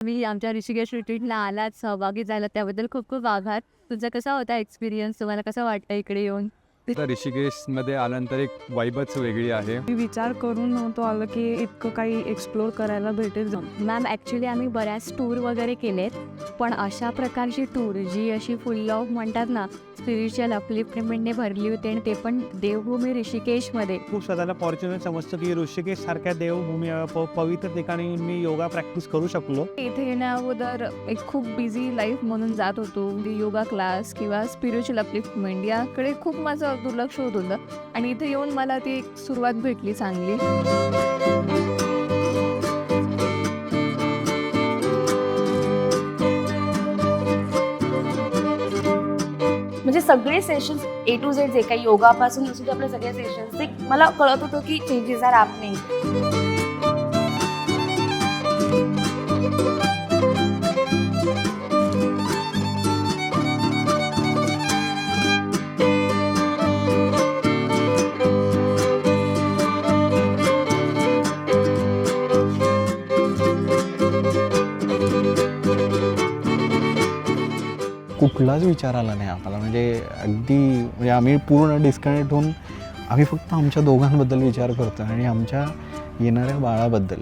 मी आमच्या ऋषिकेश रिट्रीटला आलात सहभागी झाला त्याबद्दल खूप खूप आभार. तुझा कसा होता एक्सपिरियन्स तुम्हाला कसं वाटतं इकडे येऊन? तर ऋषिकेशमध्ये आल्यानंतर एक वाईबच वेगळी आहे. मी विचार करून नव्हतो आलं की इतकं काही एक्सप्लोर करायला भेटेल. मॅम ॲक्च्युली आम्ही बऱ्याच टूर वगैरे केलेत पण अशा प्रकारची टूर जी अशी फुल ऑफ म्हणतात ना स्पिरिच्युअल अपलिफ्टमेंटने भरली होती आणि ते पण देवभूमी ऋषिकेशमध्ये. खूप स्वतःला फॉर्च्युनेट समजतो की ऋषिकेश सारख्या देवभूमी प पवित्र ठिकाणी मी योगा प्रॅक्टिस करू शकलो. इथे येण्या अगोदर एक खूप बिझी लाईफ म्हणून जात होतो. योगा क्लास किंवा स्पिरिच्युअल अपलिफ्टमेंट याकडे खूप माझं दुर्लक्ष होत होतं. आणि इथे येऊन मला ती एक सुरुवात भेटली चांगली. म्हणजे सगळे सेशन्स ए टू झेड जे काही योगापासून असू दे आपले सगळे सेशन्स ते मला कळत होतं की चेंजेस आर हॅपनिंग कुठलाच विचार आला नाही आम्हाला. म्हणजे अगदी म्हणजे आम्ही पूर्ण डिस्कनेक्ट होऊन आम्ही फक्त आमच्या दोघांबद्दल विचार करतो आणि आमच्या येणाऱ्या बाळाबद्दल.